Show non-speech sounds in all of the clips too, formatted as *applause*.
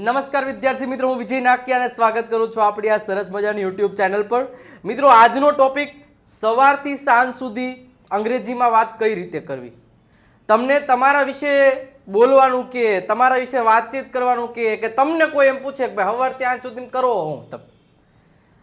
નમસ્કાર વિદ્યાર્થી મિત્રો, હું વિજય નાકિયા અને સ્વાગત કરું છું આપણી આ સરસ મજાની યુટ્યુબ ચેનલ પર. મિત્રો, આજનો ટોપિક સવારથી સાંજ સુધી અંગ્રેજીમાં વાત કઈ રીતે કરવી? તમને તમારા વિશે બોલવાનું કે, તમારા વિશે વાતચીત કરવાનું કે કે તમને કોઈ એમ પૂછે કે, ભાઈ હવાર ત્યાં સુધી કરો હું તમે.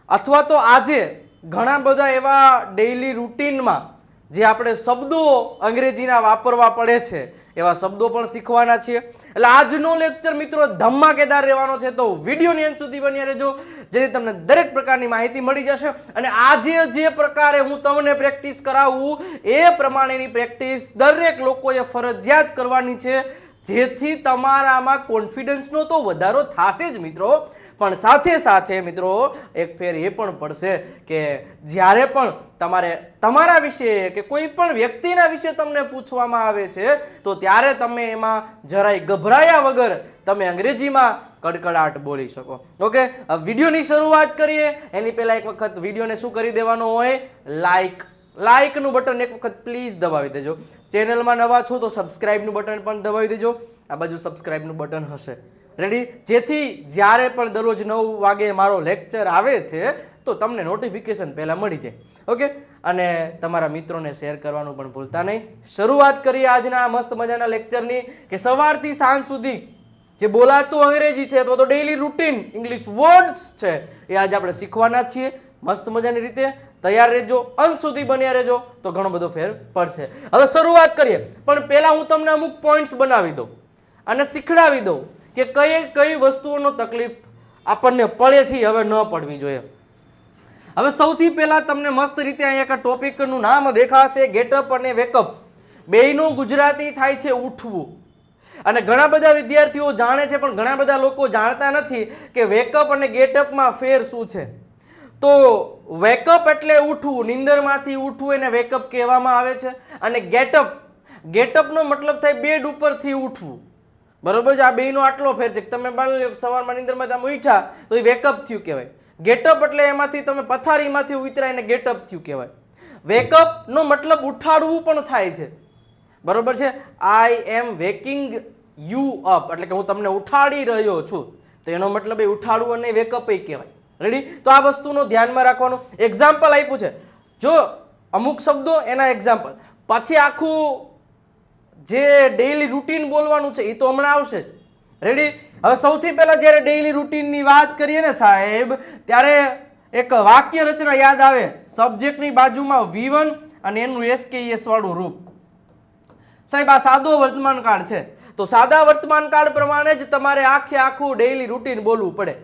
અથવા તો આજે ઘણા બધા એવા ડેઈલી રૂટીનમાં જે આપણે શબ્દો અંગ્રેજીના વાપરવા પડે છે એવા શબ્દો પણ શીખવાના છીએ. એટલે આજનો લેક્ચર મિત્રો ધમાકેદાર રહેવાનો છે. તો વિડીયોની અંત સુધી બન્યા રહેજો. જેથી તમને દરેક પ્રકારની માહિતી મળી જશે. અને આજે જે પ્રકારે હું તમને પ્રેક્ટિસ કરાવું, એ પ્રમાણેની પ્રેક્ટિસ દરેક લોકોએ ફરજિયાત કરવાની છે. જેથી તમારામાં કોન્ફિડન્સનો તો વધારો થશે જ મિત્રો. પણ સાથે સાથે, મિત્રો, એક ફેર એ પણ પડશે કે જ્યારે પણ તમારે તમારા વિશે કે કોઈ પણ વ્યક્તિના વિશે તમને પૂછવામાં આવે છે, તો ત્યારે તમે એમાં જરાય ગભરાયા વગર તમે અંગ્રેજીમાં કડકડાટ બોલી શકો. ઓકે? વિડીયોની શરૂઆત કરીએ. એની પહેલાં એક વખત વિડીયોને શું કરી દેવાનો હોય? લાઈક લાઇકનું બટન એક વખત પ્લીઝ દબાવી દેજો. ચેનલમાં નવા છો તો સબસ્ક્રાઇબનું બટન પણ દબાવી દેજો. આ બાજુ સબસ્ક્રાઇબનું બટન હશે. રેડી જેથી જ્યારે પણ દરરોજ નવ વાગે મારો લેક્ચર આવે છે, તો તમને નોટિફિકેશન પહેલાં મળી જાય. ઓકે અને તમારા મિત્રોને શેર કરવાનું પણ ભૂલતા નહીં. શરૂઆત કરીએ આજના મસ્ત મજાના લેક્ચરની કે સવારથી સાંજ સુધી જે બોલાતું અંગ્રેજી છે, અથવા તો ડેઈલી રૂટીન ઇંગ્લિશ વર્ડ્સ છે, એ આજે આપણે શીખવાના છીએ. મસ્ત મજાની રીતે તૈયાર રહેજો. અંત સુધી બન્યા રહેજો, તો ઘણો બધો ફેર પડશે. હવે શરૂઆત કરીએ. પણ પહેલાં હું તમને અમુક પોઈન્ટ્સ બનાવી દઉં અને શીખડાવી દઉં. કે કઈ કઈ વસ્તુઓનો તકલીફ આપણને પડે છે હવે ન પડવી જોઈએ. હવે સૌથી પહેલાં તમને મસ્ત રીતે અહીંયા એક ટોપિકનું નામ દેખાશે, ગેટઅપ અને વેકઅપ. બેયનું ગુજરાતી થાય છે ઉઠવું. અને ઘણા બધા વિદ્યાર્થીઓ જાણે છે, પણ ઘણા બધા લોકો જાણતા નથી કે વેકઅપ અને ગેટઅપમાં ફેર શું છે. તો વેકઅપ એટલે ઉઠવું, નિંદરમાંથી ઉઠવું એને વેકઅપ કહેવામાં આવે છે. અને ગેટઅપ, ગેટઅપનો મતલબ થાય બેડ ઉપરથી ઉઠવું. બરોબર છે? આ બેનો આટલો ફેર છે તમે માની લો સવારમાં નિંદરમાં તમે ઉઠ્યા તો એ વેકઅપ થયું કહેવાય. ગેટઅપ એટલે એમાંથી તમે પથારીમાંથી ઉતરાઈને ગેટઅપ થયું કહેવાય. વેકઅપનો મતલબ ઉઠાડવું પણ થાય છે. બરોબર છે? આઈ એમ વેકિંગ યુ અપ એટલે કે હું તમને ઉઠાડી રહ્યો છું. તો એનો મતલબ એ ઉઠાડવું અને વેકઅપ એ કહેવાય. રેડી તો આ વસ્તુનો ધ્યાનમાં રાખવાનું. એક્ઝામ્પલ આપ્યું છે. જો અમુક શબ્દો એના એક્ઝામ્પલ પછી આખું જે ડેઈલી રૂટીન બોલવાનું છે એ તો હમણાં આવશે. રેડી હવે સૌથી પહેલા જ્યારે ડેઈલી રૂટીનની વાત કરીએ ને સાહેબ, ત્યારે એક વાક્ય રચના યાદ આવે. સબ્જેક્ટની બાજુમાં વી વન અને એનું એસકેએસ વાળું રૂપ. સાહેબ, આ સાદો વર્તમાન કાળ છે. તો સાદા વર્તમાન કાળ પ્રમાણે જ તમારે આખે આખું ડેઈલી રૂટીન બોલવું પડે.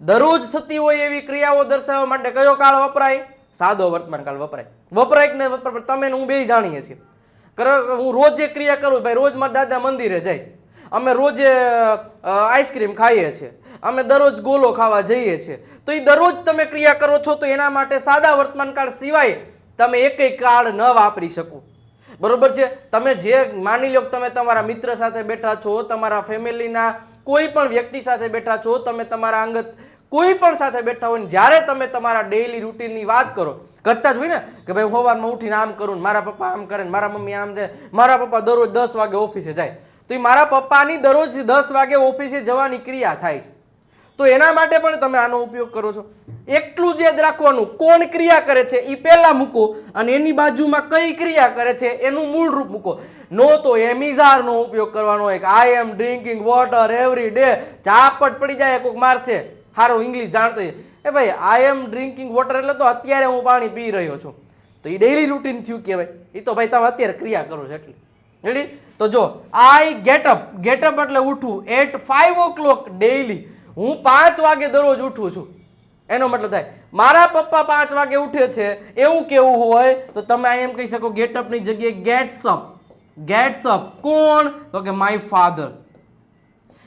દરરોજ થતી હોય એવી ક્રિયાઓ દર્શાવવા માટે કયો કાળ વપરાય? સાદો વર્તમાન કાળ વપરાય. વપરાય કે તમે હું બે જાણીએ છીએ. હું રોજ જે ક્રિયા કરું ભાઈ, રોજ મારા દાદા મંદિરે જાય. અમે રોજે આઈસ્ક્રીમ ખાઈએ છીએ. અમે દરરોજ ગોલો ખાવા જઈએ છીએ. તો એ દરરોજ તમે ક્રિયા કરો છો તો એના માટે સાદા વર્તમાન કાળ સિવાય તમે એકેય કાળ ન વાપરી શકો. બરોબર છે? તમે જે, માની લો તમે તમારા મિત્ર સાથે બેઠા છો, તમારા ફેમિલીના કોઈ પણ વ્યક્તિ સાથે બેઠા છો, તમે તમારા અંગત કોઈ પણ સાથે બેઠા હોય ને જ્યારે તમે તમારા ડેઈલી રૂટીનની વાત કરો, કરતા જ હોય ને, કે ભાઈ સવારમાં ઉઠીને આમ કરું મારા પપ્પા આમ કરે મારા મમ્મી આમ છે મારા પપ્પા દરરોજ દસ વાગે ઓફિસે જાય, તો એ મારા પપ્પાની દરરોજ દસ વાગે ઓફિસે જવાની ક્રિયા થાય છે. તો એના માટે પણ તમે આનો ઉપયોગ કરો છો. એટલું જ યાદ રાખવાનું, કોણ ક્રિયા કરે છે એ પહેલા મૂકો અને એની બાજુમાં કઈ ક્રિયા કરે છે એનું મૂળ રૂપ મૂકો. નો તો એમિઝારનો ઉપયોગ કરવાનો હોય I am drinking water every day ઝાપટ પડી જાય કોઈક મારશે. સારું ઇંગ્લિશ જાણતો. એ ભાઈ આઈ એમ ડ્રિંકિંગ વોટર એટલે તો અત્યારે હું પાણી પી રહ્યો છું. તો એ ડેઈલી રૂટીન થયું કહેવાય. એ તો ભાઈ તમે અત્યારે ક્રિયા કરો છો એટલે. રેડી તો જો આઈ ગેટઅપ ગેટઅપ એટલે ઉઠવું at five o'clock daily હું પાંચ વાગે દરરોજ ઉઠું છું. એનો મતલબ થાય, મારા પપ્પા પાંચ વાગે ઉઠે છે, એવું કેવું હોય, તો તમે આ એમ કહી શકો ગેટઅપની જગ્યાએ ગેટ્સઅપ ગેટ્સઅપ કોણ? તો કે my father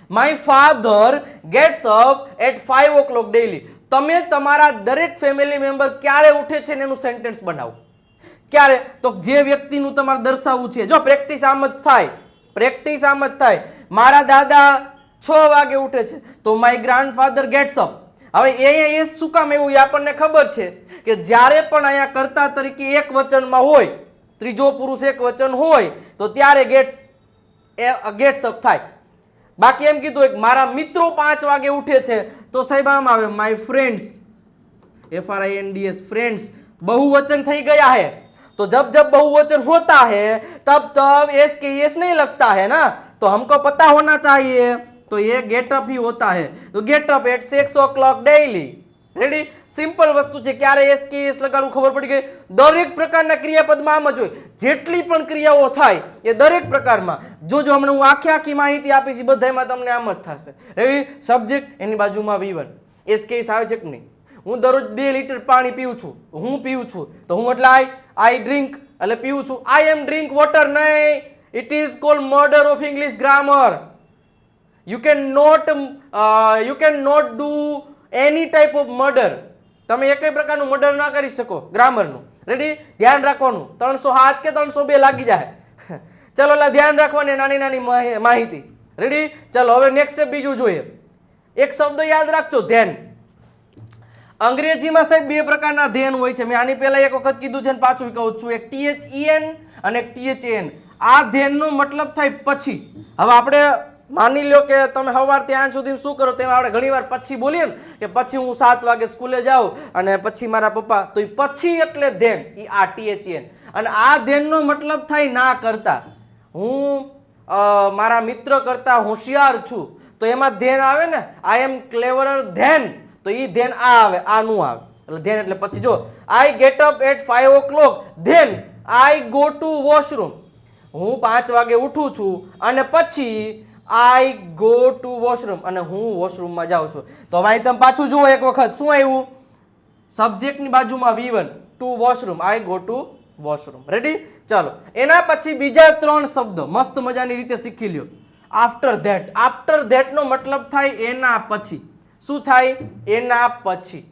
my father gets up at five o'clock daily તમે તમારા દરેક ફેમિલી મેમ્બર ક્યારે ઉઠે છે એનું સેન્ટેન્સ બનાવો? ક્યારે? તો જે વ્યક્તિનું તમારે દર્શાવવું છે. જો પ્રેક્ટિસ આમ જ થાય પ્રેક્ટિસ આમ જ થાય. મારા દાદા છ વાગે ઉઠે છે. તો માય ગ્રાન્ડફાધર ગેટ્સ અપ હવે અહીંયા એ શું કામ એવું એ આપણને ખબર છે કે જ્યારે પણ અહીંયા કર્તા તરીકે એક વચનમાં હોય, ત્રીજો પુરુષ એક વચન હોય, તો ત્યારે ગેટ્સ એ ગેટ્સ અપ થાય. બાકી એમ કીધું એક મારા મિત્રો પાંચ વાગે ઉઠે છે તો સાહેબ આમ આવે my friends F R I N D S friends बहुवचन થઈ ગયા है तो जब जब बहुवचन होता है तब तब एस के एस नहीं लगता है ना तो हमको पता होना चाहिए तो ये गेटअप ही होता है तो get up eight six o'clock daily ready? Simple વસ્તુ છે, ક્યારે એસ કે એસ લગાડવું ખબર પડી ગઈ? દરેક પ્રકારના ક્રિયાપદમાં આમ જ હોય. જેટલી પણ ક્રિયાઓ થાય, એ દરેક પ્રકારમાં. જો જો હમણાં હું આખી આખી માહિતી આપીશ બધામાં તમને આમ જ થશે. રેડી સબ્જેક્ટ એની બાજુમાં વી એસ કે એસ આવે છે કે નહીં? હું દરરોજ બે લીટર પાણી પીવું છું. હું પીવું છું. તો હું એટલે આઈ આઈ ડ્રિંક એટલે પીવું છું. આઈ એમ ડ્રિંક વોટર નહીં. It is call murder of English grammar you can not you can not do any type of murder તમે એકય પ્રકારનું મર્ડર ના કરી શકો ગ્રામરનું રેડી ધ્યાન રાખવાનું. ત્રણસો હાથ કે ત્રણસો બે લાગી જાય. ચલો, એટલે ધ્યાન રાખવાની નાની નાની માહિ- માહિતી. રેડી ચલો, હવે નેક્સ્ટ સ્ટેપ બીજું જોઈએ. એક શબ્દ યાદ રાખજો, ધ્યાન. અંગ્રેજીમાં સાહેબ બે પ્રકારના ધ્યાન હોય છે. મેં આની પહેલા એક વખત કીધું છે ને પાછું કહું છું. એક ટીએચઈએન અને એક ટીએચએન આ ધ્યેનનો મતલબ થાય પછી. હવે આપણે માની લો કે તમે સવાર ત્યાં સુધી શું કરો તેમાં આપણે ઘણીવાર પછી બોલીએ ને કે પછી હું સાત વાગે સ્કૂલે જાઉં અને પછી મારા પપ્પા તો એ પછી એટલે ધેન એ આ ટીએચએન. અને આ ધ્યાનનો મતલબ થાય ના કરતા. હું મારા મિત્ર કરતા હોશિયાર છું, તો એમાં ધ્યાન આવે ને? આઈ એમ ક્લેવરર ધેન તો એ ધ્યાન આ આવે, આ નું આવે. એટલે ધ્યાન એટલે પછી જો I get up at five o'clock then I go to washroom હું પાંચ વાગે ઉઠું છું, અને પછી આઈ ગો ટુ વોશરૂમ અને હું વોશરૂમમાં જાઉં છું. તો અહીં તમે પાછું જુઓ એક વખત, શું આવ્યું? સબ્જેક્ટની બાજુમાં V one to washroom I go to washroom ready ચાલો. એના પછી બીજા ત્રણ શબ્દ, મસ્ત મજાની રીતે શીખી લ્યો. આફ્ટર ધેટ આફ્ટર ધેટનો મતલબ થાય એના પછી. શું થાય? એના પછી.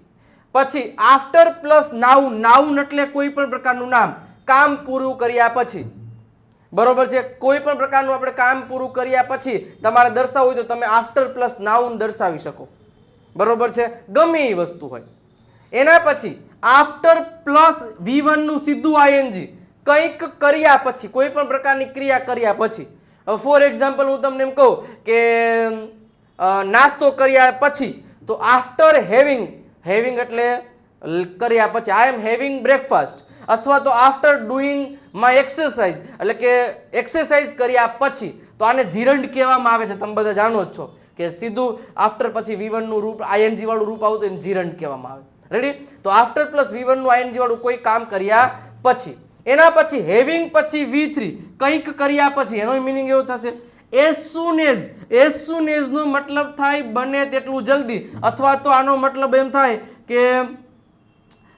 પછી આફ્ટર પ્લસ નાઉન નાઉન એટલે કોઈ પણ પ્રકારનું નામ. કામ પૂરું કર્યા પછી. બરોબર છે? કોઈ પણ પ્રકારનું આપણે કામ પૂરું કર્યા પછી તમારે દર્શાવવું હોય તો તમે આફ્ટર પ્લસ નાઉન દર્શાવી શકો. બરોબર છે? ગમે એ વસ્તુ હોય. એના પછી આફ્ટર પ્લસ વી વનનું સીધું આઈએનજી કંઈક કર્યા પછી, કોઈ પણ પ્રકારની ક્રિયા કર્યા પછી ફોર એક્ઝામ્પલ હું તમને એમ કહું કે નાસ્તો કર્યા પછી તો આફ્ટર હેવિંગ હેવિંગ એટલે કર્યા પછી આઈ એમ હેવિંગ બ્રેકફાસ્ટ અથવા તો આફ્ટર ડુઈંગ માય એક્સરસાઇઝ એટલે કે એક્સરસાઇઝ કર્યા પછી, તો આને જીરંડ કહેવામાં આવે છે. તમે બધા જાણો જ છો કે સીધું આફ્ટર પછી વીવનનું રૂપ આઈએનજી વાળું રૂપ આવતું એને જીરંડ કહેવામાં આવે. રેડી તો આફ્ટર પ્લસ વીવનનું આઈએનજી વાળું કોઈ કામ કર્યા પછી, એના પછી હેવિંગ પછી વી થ્રી કંઈક કર્યા પછી, એનો મિનિંગ એવો થશે. As soon as as soon એઝનો મતલબ થાય બને તેટલું જલ્દી, અથવા તો આનો મતલબ એમ થાય કે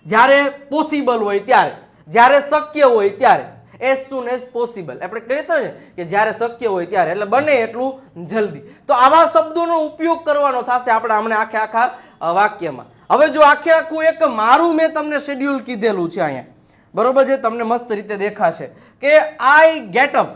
જ્યારે પોસિબલ હોય ત્યારે. જ્યારે શક્ય હોય ત્યારે એઝ સુન એઝ પોસિબલ આપણે કહીએ ને કે જ્યારે શક્ય હોય ત્યારે, એટલે બને એટલું જલ્દી. તો આવા શબ્દોનો ઉપયોગ કરવાનો થશે આપણે હમણાં આખે આખા વાક્યમાં. હવે જો આખે આખું એક મારું મેં તમને શેડ્યુલ કીધેલું છે અહીંયા. બરોબર છે? તમને મસ્ત રીતે દેખાશે કે I get up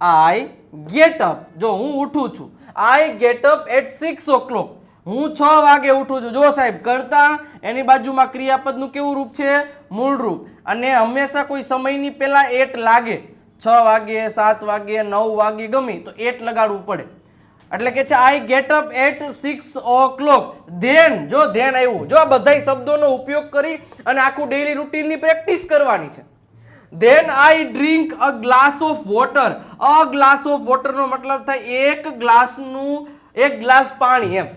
I get up જો હું ઉઠું છું I get up at six o'clock હું છ વાગે ઉઠું છું. જો સાહેબ, કરતા એની બાજુમાં ક્રિયાપદનું કેવું રૂપ છે? મૂળ રૂપ. અને હંમેશા કોઈ સમયની પહેલાં એટ લાગે. છ વાગે, સાત વાગે, નવ વાગે ગમે તો એટ લગાડવું પડે. એટલે કે છે I get up at six o'clock then જો ધેન આવ્યું જો આ બધા શબ્દોનો ઉપયોગ કરી અને આખું ડેઈલી રૂટીનની પ્રેક્ટિસ કરવાની છે. Then I drink a glass of water a glass of વોટરનો મતલબ થાય એક ગ્લાસનું એક ગ્લાસ પાણી એમ.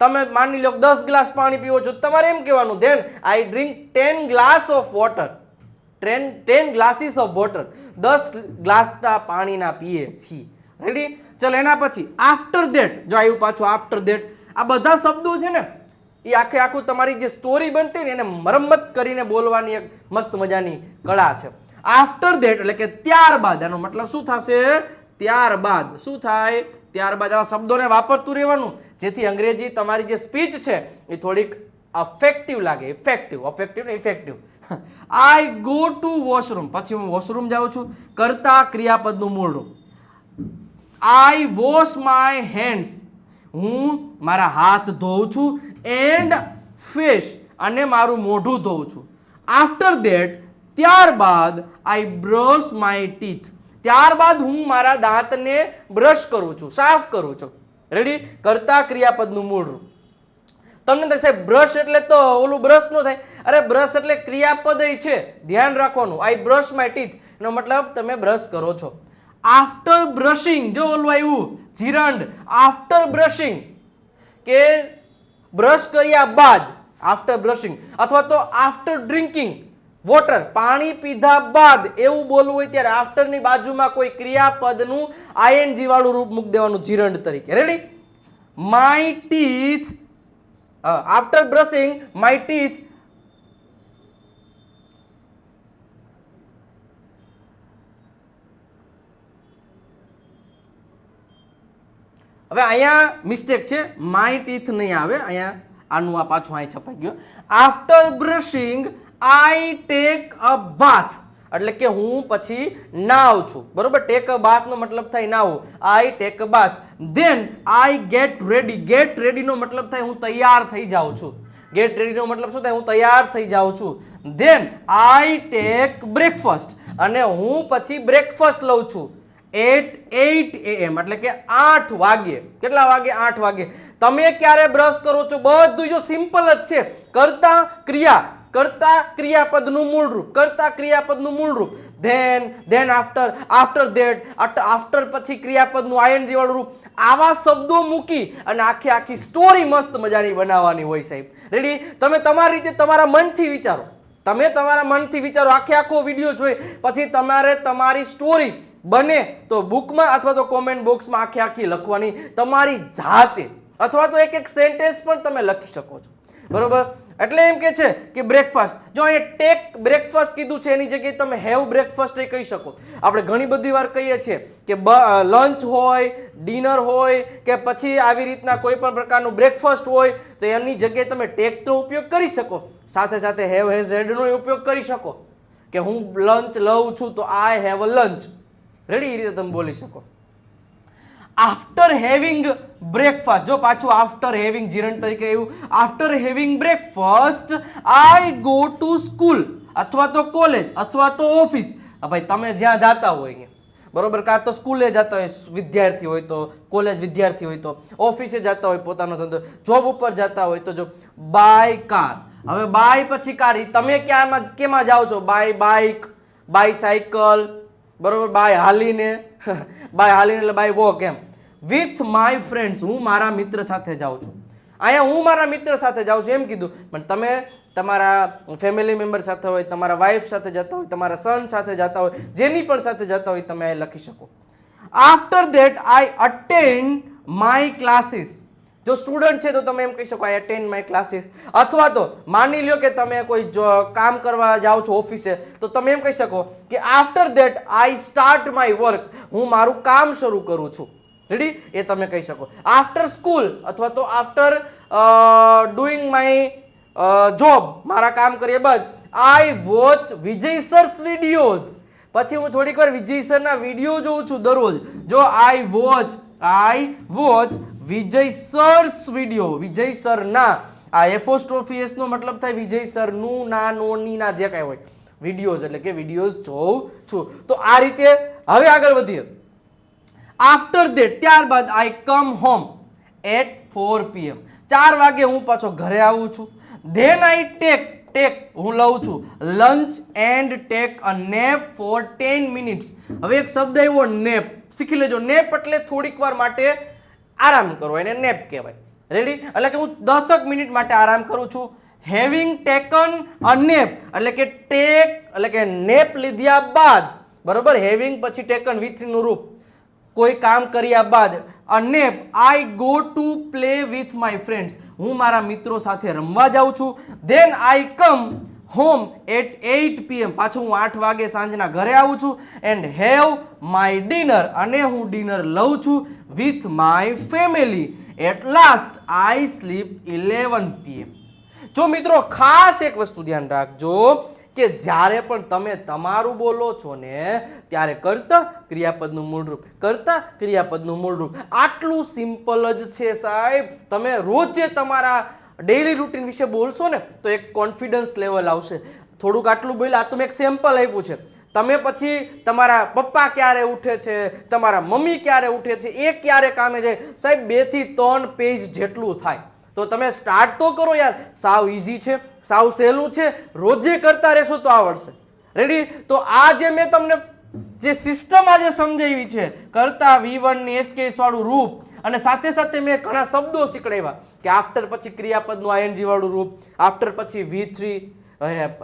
તમે માની લો દસ ગ્લાસ પાણી પીવો છો, તમારે એમ કહેવાનું then I drink ten glass of water ten ten glasses of water દસ ગ્લાસ પાણીના પીએ છીએ. રેડી ચલો, એના પછી આફ્ટર ધેટ જો આવ્યું પાછું આફ્ટર ધેટ આ બધા શબ્દો છે ને, એ આખે આખું તમારી જે સ્ટોરી બનતી ને, એને મરમ્મત કરીને બોલવાની એક મસ્ત મજાની કળા છે. આફ્ટર ધેટ એટલે કે ત્યારબાદ, એનો મતલબ શું થશે? ત્યારબાદ. શું થાય? ત્યારબાદ, આવા શબ્દોને વાપરતું રહેવાનું. જેથી અંગ્રેજી તમારી જે સ્પીચ છે, એ થોડીક અફેક્ટિવ લાગે. ઇફેક્ટિવ અફેક્ટિવ ને effective I go to washroom પછી હું વોશરૂમ જાઉં છું. કરતા ક્રિયાપદનું મૂળ આઈ વોશ માય હેન્ડ્સ હું મારા હાથ ધોઉં છું એન્ડ ફેસ અને મારું મોઢું ધોઉં છું. આફ્ટર દેટ ત્યારબાદ આઈ બ્રશ માય ટીથ ત્યારબાદ હું મારા દાંતને બ્રશ કરું છું, સાફ કરું છું. રેડી કરતા ક્રિયાપદનું મૂળ રૂપ. તમને તો બ્રશ એટલે તો ઓલું બ્રશ નો થાય. અરે બ્રશ એટલે ક્રિયાપદ છે. ધ્યાન રાખવાનું. આઈ બ્રશ માય ટીથ એનો મતલબ તમે બ્રશ કરો છો. આફ્ટર બ્રશિંગ જો ઓલું આવ્યું, જીરંડ. આફ્ટર બ્રશિંગ કે બ્રશ કર્યા બાદ આફ્ટર બ્રશિંગ અથવા તો આફ્ટર ડ્રિંકિંગ વોટર, પાણી પીધા બાદ એવું બોલવું હોય ત્યારે આફ્ટરની બાજુમાં કોઈ ક્રિયાપદનું આઈએનજી વાળું રૂપ મૂકી દેવાનું જીરંડ તરીકે. Ready my teeth after brushing my teeth હવે અહીંયા મિસ્ટેક છે. માય ટીથ નહીં આવે. અહીંયા આનું આ પાછું અહીં છપાઈ ગયું. After brushing I take a bath એટલે કે હું પછી નાવ છું. બરોબર? ટેક અ બાથ નો મતલબ થાય now I take a bath then I get ready get ready નો મતલબ થાય હું તૈયાર થઈ જાઉં છું. ગેટ રેડી નો મતલબ શું થાય? હું તૈયાર થઈ જાઉં છું. ધેન આઈ ટેક બ્રેકફાસ્ટ અને હું પછી બ્રેકફાસ્ટ લઉં છું. એટ એટ એમ એટલે કે આઠ વાગે કેટલા વાગે? આઠ વાગે. તમે ક્યારે બ્રશ કરો છો? બધું જો સિમ્પલ જ છે. કરતા ક્રિયા કરતા ક્રિયાપદનું મૂળરૂપ, કરતા ક્રિયાપદનું મૂળરૂપ. Then then after after that after પછી ક્રિયાપદનું આઈએનજી વાળું રૂપ. આવા શબ્દો મૂકી અને આખી આખી સ્ટોરી મસ્ત મજાની બનાવવાની હોય સાહેબ. રેડી તમે તમારી રીતે તમારા મનથી વિચારો. તમે તમારા મનથી વિચારો. આખે આખો વીડિયો જોઈ. પછી તમારે તમારી સ્ટોરી બને તો બુકમાં અથવા તો કોમેન્ટ બોક્સમાં આખી આખી લખવાની તમારી જાતે. અથવા તો એક એક સેન્ટેન્સ પણ તમે લખી શકો છો. બરોબર? એટલે એમ કે છે કે બ્રેકફાસ્ટ જો અહીંયા ટેક બ્રેકફાસ્ટ કીધું છે, એની જગ્યાએ તમે હેવ બ્રેકફાસ્ટ એ કહી શકો. આપણે ઘણી બધી વાર કહીએ છીએ કે લંચ હોય ડિનર હોય, કે પછી આવી રીતના કોઈ પણ પ્રકારનું બ્રેકફાસ્ટ હોય, તો એની જગ્યાએ તમે ટેકનો ઉપયોગ કરી શકો. સાથે સાથે હેવ હેઝ હેડનો ઉપયોગ કરી શકો. કે હું લંચ લઉં છું, તો I have a lunch ready એ રીતે તમે બોલી શકો. આફ્ટર હેવિંગ બ્રેકફાસ્ટ જો પાછું આફ્ટર હેવિંગ જીરણ તરીકે એવું after having breakfast I go to school અથવા તો કોલેજ અથવા તો ઓફિસ ભાઈ, તમે જ્યાં જાતા હોય અહીંયા. બરોબર? કાં તો સ્કૂલે જતા હોય, વિદ્યાર્થી હોય તો કોલેજ વિદ્યાર્થી હોય તો ઓફિસે જતા હોય પોતાનો ધંધો. જોબ ઉપર જતા હોય તો જો બાય કાર હવે બાય પછી કાર તમે ક્યાંમાં, કેમાં જાઓ છો? બાય બાઇક બાય સાયકલ બરોબર? બાય હાલીને. *laughs* બાય હાલીને એટલે બાય વોક એમ. વિથ માય ફ્રેન્ડ્સ હું મારા મિત્ર સાથે જાઉં છું. અહીંયા હું મારા મિત્ર સાથે જાઉં છું. એમ કીધું. પણ તમે તમારા ફેમિલી મેમ્બર સાથે હોય, તમારા વાઈફ સાથે જતા હોય, તમારા સન સાથે જતા હોય, જેની પણ સાથે જતા હોય, તમે લખી શકો. After that I attend my classes જો સ્ટુડન્ટ છે તો તમે એમ કહી શકો આઈ અટેન્ડ માય ક્લાસીસ અથવા તો માની લ્યો કે તમે કોઈ કામ કરવા જાઓ છો ઓફિસે, તો તમે એમ કહી શકો કે after that I start my work હું મારું કામ શરૂ કરું છું. રેડી એ તમે કહી શકો. આફ્ટર સ્કૂલ અથવા તો આફ્ટર ડુઈંગ માય જોબ મારા કામ કરીએ બાદ આઈ વોચ વિજય સર્સ વિડીયોઝ પછી હું થોડીક વાર વિજય સરના વીડિયો જોઉં છું દરરોજ. જો I watch I watch Vijay sir's video Vijay સરના. આ એફોસ્ટ્રોફી એસ નો મતલબ થાય વિજય સરનું ના નોની ના, જે કાંઈ હોય. વિડીયોઝ એટલે કે વિડીયોઝ જોઉં છું. તો આ રીતે હવે આગળ વધીએ. આફ્ટર દેટ ત્યારબાદ I come home at four PM ચાર વાગે હું પાછો ઘરે આવું છું. ધેન આઈ ટેક ટેક હું લઉં છું. Lunch and take a nap for ten minutes હવે એક શબ્દ એવો નેપ શીખી લેજો. નેપ એટલે થોડીક વાર માટે આરામ કરો, એને નેપ કહેવાય. રેડી એટલે કે હું દસક મિનિટ માટે આરામ કરું છું. હેવિંગ ટેકન અ નેપ એટલે કે ટેક એટલે કે નેપ લીધ્યા બાદ, બરોબર? હેવિંગ પછી ટેકન વિથનું રૂપ. કોઈ કામ કર્યા બાદ અને I go to play with my friends હું મારા મિત્રો સાથે રમવા જાઉં છું. Then I come home at eight PM પાછું હું આઠ વાગે સાંજના ઘરે આવું છું એન્ડ હેવ માય ડિનર અને હું ડિનર લઉં છું with my family at last I sleep eleven PM જો મિત્રો ખાસ એક વસ્તુ ધ્યાન રાખજો કે જ્યારે પણ તમે તમારું બોલો છો ને, ત્યારે કરતા ક્રિયાપદનું મૂળરૂપ કરતા ક્રિયાપદનું મૂળરૂપ આટલું સિમ્પલ જ છે સાહેબ. તમે રોજે તમારા ડેઈલી રૂટીન વિશે બોલશો ને, તો એક કોન્ફિડન્સ લેવલ આવશે. થોડુંક આટલું બોલ્યા, આ તમે એક સેમ્પલ આપ્યું છે. તમે પછી તમારા પપ્પા ક્યારે ઉઠે છે, તમારા મમ્મી ક્યારે ઉઠે છે, એ ક્યારે કામે જાય? સાહેબ બેથી ત્રણ પેજ જેટલું થાય. તો તમે સ્ટાર્ટ તો કરો યાર. સાવ ઇઝી છે, સાવ સહેલું છે. રોજે કરતા રહેશો તો આવડશે રેડી તો આ જે મેં તમને, જે સિસ્ટમ આજે સમજાવી છે, કરતા વી વનની એસકેસ વાળું રૂપ, અને સાથે સાથે મેં ઘણા શબ્દો શીખડાવ્યા કે આફ્ટર પછી ક્રિયાપદનું આઈએનજી વાળું રૂપ આફ્ટર પછી વી થ્રી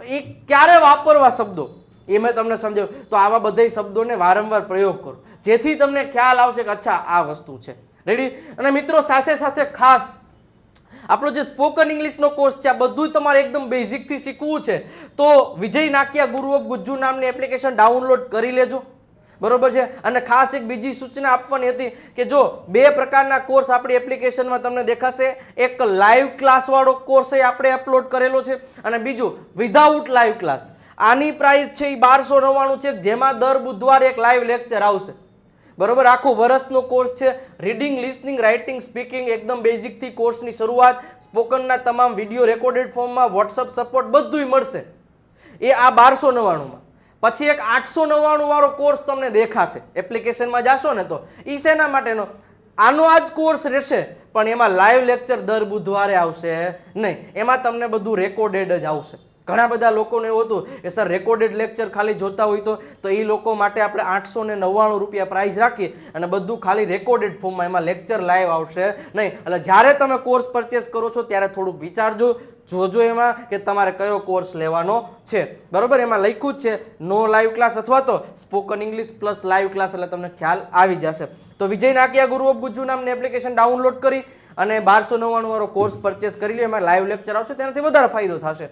એ ક્યારે વાપરવા શબ્દો? એ મેં તમને સમજાવ્યું. તો આવા બધા શબ્દોને વારંવાર પ્રયોગ કરો. જેથી તમને ખ્યાલ આવશે કે અચ્છા, આ વસ્તુ છે. રેડી અને મિત્રો, સાથે સાથે ખાસ આપણો જે સ્પોકન ઇંગ્લિશનો કોર્સ છે, આ બધું તમારે એકદમ બેઝિકથી શીખવું છે. તો વિજય નાકિયા ગુરુ ઓફ ગુજ્જુ નામની એપ્લિકેશન ડાઉનલોડ કરી લેજો. બરોબર છે? અને ખાસ એક બીજી સૂચના આપવાની હતી કે જો બે પ્રકારના કોર્સ આપણી એપ્લિકેશનમાં તમને દેખાશે. એક લાઈવ ક્લાસવાળો કોર્સ એ આપણે અપલોડ કરેલો છે અને બીજું વિધાઉટ લાઈવ ક્લાસ. આની પ્રાઇસ છે એ બારસો નવ્વાણું છે, જેમાં દર બુધવારે એક લાઈવ લેક્ચર આવશે. બરોબર? આખું વર્ષનો કોર્સ છે. રીડિંગ લિસનિંગ રાઇટિંગ સ્પીકિંગ એકદમ બેઝિકથી કોર્સની શરૂઆત. સ્પોકનના તમામ વીડિયો રેકોર્ડેડ ફોર્મમાં વોટ્સઅપ સપોર્ટ બધુંય મળશે. એ આ બારસો નવ્વાણુંમાં. પછી એક આઠસો નવ્વાણું વાળો કોર્સ તમને દેખાશે. એપ્લિકેશનમાં જાશો ને તો. એ શેના માટેનો? આનો આ જ કોર્સ રહેશે, પણ એમાં લાઈવ લેક્ચર દર બુધવારે આવશે. નહીં, એમાં તમને બધું રેકોર્ડેડ જ આવશે. ઘણા બધા લોકોને એવું હતું કે, સર રેકોર્ડેડ લેક્ચર ખાલી જોતા હોય તો તો એ લોકો માટે આપણે આઠસો ને નવ્વાણું રૂપિયા પ્રાઇસ રાખીએ અને બધું ખાલી રેકોર્ડેડ ફોર્મમાં એમાં લેક્ચર લાઈવ આવશે. નહીં, એટલે જ્યારે તમે કોર્સ પરચેસ કરો છો, ત્યારે થોડુંક વિચારજો, જોજો એમાં કે તમારે કયો કોર્સ લેવાનો છે. બરાબર? એમાં લખ્યું જ છે, નો લાઈવ ક્લાસ અથવા તો spoken English plus live class એટલે તમને ખ્યાલ આવી જશે. તો વિજય નાકિયા, ગુરુ ઓફ ગુજ્જુ નામની એપ્લિકેશન ડાઉનલોડ કરી અને બારસો નવ્વાણું વાળો કોર્સ પરચેસ કરી લો એમાં લાઈવ લેક્ચર આવશે, તેનાથી વધારે ફાયદો થશે.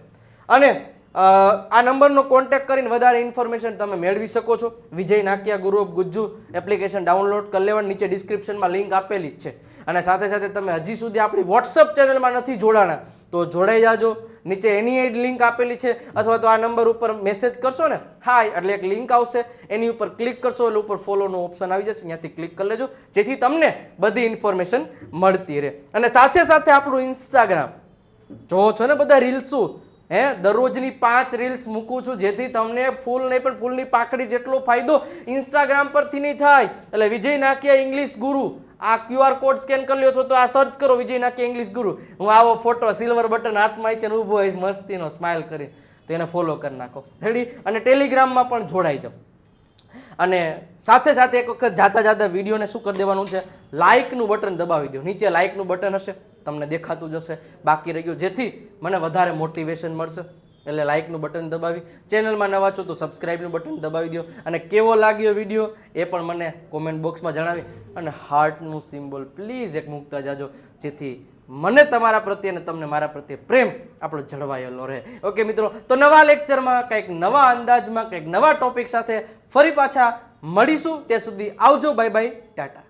અને આ નંબરનો કોન્ટેક્ટ કરીને વધારે ઇન્ફોર્મેશન તમે મેળવી શકો છો. વિજય નાકિયા, ગુરુ ઓફ ગુજ્જુ એપ્લિકેશન ડાઉનલોડ કરી લેવાની. નીચે ડિસ્ક્રિપ્શનમાં લિંક આપેલી જ છે. અને સાથે સાથે તમે હજી સુધી આપણી વોટ્સઅપ ચેનલમાં નથી જોડાણા, તો જોડાઈ જાજો. નીચે એની એડ લિંક આપેલી છે. અથવા તો આ નંબર ઉપર મેસેજ કરશો ને હાય એટલે એક લિંક આવશે. એની ઉપર ક્લિક કરશો એટલે ઉપર ફોલોનો ઓપ્શન આવી જશે. ત્યાંથી ક્લિક કરી લેજો. જેથી તમને બધી ઇન્ફોર્મેશન મળતી રહે. અને સાથે સાથે આપણું ઇન્સ્ટાગ્રામ જોવો છો ને બધા રીલ્સો હે, દરરોજની પાંચ રીલ્સ મૂકું છું જેથી તમને ફૂલ નહીં પણ ફૂલની પાકડી જેટલો ફાયદો ઇન્સ્ટાગ્રામ પરથી નહીં થાય. એટલે વિજય નાકિયા ઇંગ્લિશ ગુરુ. આ ક્યુઆર કોડ સ્કેન કરી લ્યો તો આ સર્ચ કરો વિજય નાકિયા ઇંગ્લિશ ગુરુ. હું આવો ફોટો સિલ્વર બટન હાથમાં છે ને ઊભો હોય, મસ્તીનો સ્માઇલ કરીને. તો એને ફોલો કરી નાખો. રેડી અને ટેલિગ્રામમાં પણ જોડાઈ જાઓ. અને સાથે સાથે એક વખત જાતા જાતા વિડીયોને શું કરી દેવાનું છે? લાઇકનું બટન દબાવી દો. નીચે લાઇકનું બટન હશે. તમને દેખાતું જશે બાકી રહી ગયું. જેથી મને વધારે મોટિવેશન મળશે. એટલે લાઇકનું બટન દબાવી. ચેનલમાં નવા છો તો સબસ્ક્રાઈબનું બટન દબાવી દો. અને કેવો લાગ્યો વીડિયો એ પણ મને કોમેન્ટ બોક્સમાં જણાવી. અને હાર્ટનું સિમ્બોલ પ્લીઝ એક મૂકતા જાજો. જેથી મને તમારા પ્રત્યે અને તમને મારા પ્રત્યે પ્રેમ આપણો જળવાયેલો રહે. ઓકે મિત્રો, તો નવા લેક્ચરમાં કંઈક નવા અંદાજમાં, કંઈક નવા ટોપિક સાથે ફરી પાછા મળીશું. ત્યાં સુધી આવજો બાય બાય ટાટા.